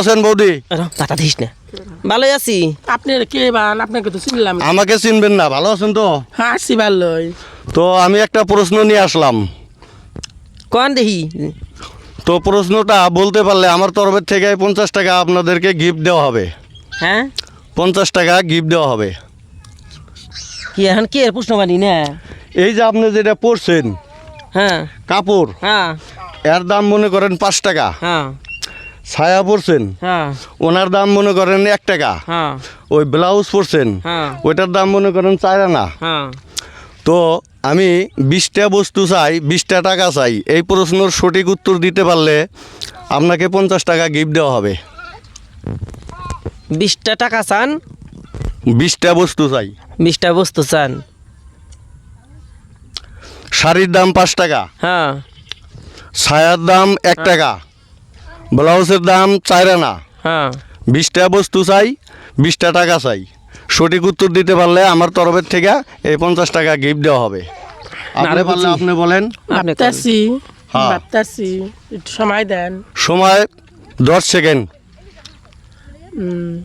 আছেন বৌদি? দিস না। ভালোই আছি। আপনি কে বান? আপনাকে তো চিনলাম। আমাকে চিনবেন না ভালো আছেন তো? হ্যাঁ ভালোই। তো আমি একটা প্রশ্ন নিয়ে আসলাম। কন দেখি তো প্রশ্নটা বলতে পারলে আমার তরফের থেকে পঞ্চাশ টাকা আপনাদেরকে গিফট দেওয়া হবে। হ্যাঁ? পঞ্চাশ টাকা গিফট দেওয়া হবে। কি এখন কে প্রশ্ন বানি না? এই যে আপনি যেটা পরছেন হ্যাঁ। কাপড় হ্যাঁ। এর দাম মনে করেন পাঁচ টাকা। হ্যাঁ। ছায়া পরছেন। হ্যাঁ। ওনার দাম মনে করেন এক টাকা। হ্যাঁ। ওই ব্লাউজ পরছেন। হ্যাঁ। ওইটার দাম মনে করেন চার আনা। তো আমি বিশটা বস্তু চাই বিশটা টাকা চাই। এই প্রশ্নের সঠিক উত্তর দিতে পারলে আপনাকে পঞ্চাশ টাকা গিফট দেওয়া হবে। বিশটা টাকা চান? বিশটা বস্তু চাই। বিশটা বস্তু চান। শাড়ির দাম পাঁচ টাকা। হ্যাঁ। ছায়ার দাম এক টাকা। ব্লাউজের দাম চার না। হ্যাঁ। বিশটা বস্তু চাই বিশটা টাকা চাই। সঠিক উত্তর দিতে পারলে আমার তরফের থেকে এই পঞ্চাশ টাকা গিফট দেওয়া হবে। আপনি পারলে আপনি বলেন? ভাবতাছি হ্যাঁ। ভাবতাছি একটু সময় দেন। সময় দশ সেকেন্ড।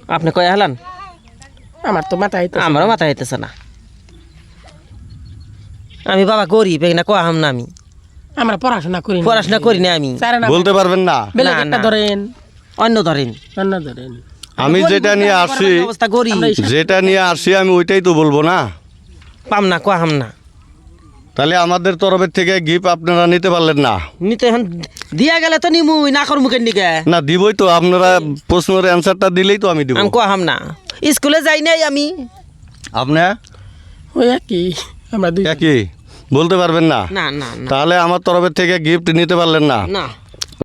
আপনি কয়ে হালান? আমার তো মাথায় তো আমারও মাথা হইতেছে না। আমি বাবা গরিব না কহাম না আমি? আমরা পড়াশোনা করি না। পড়াশোনা করি না আমি। বলতে পারবেন না। একটা ধরেন। অন্য ধরেন। অন্য ধরেন। আমি যেটা নিয়ে আসছি অবস্থা গরিব যেটা নিয়ে আসছি আমি ওইটাই তো বলব না। পাম না কহাম না। তাহলে আমাদের তরফের থেকে গিফট আপনারা নিতে পারলেন না? নিতে এখন দিয়া গেলে তো নিমুই না করমু কেন নিকে। না দিবই তো। আপনারা প্রশ্নের অ্যান্সারটা দিলেই তো আমি দিব। আমি কহাম না। স্কুলে যাই নাই আমি। আপনি? ওই একই। আমরা দুই কি বলতে পারবেন না? তাহলে আমার তরফের থেকে গিফট নিতে পারলেন না? না।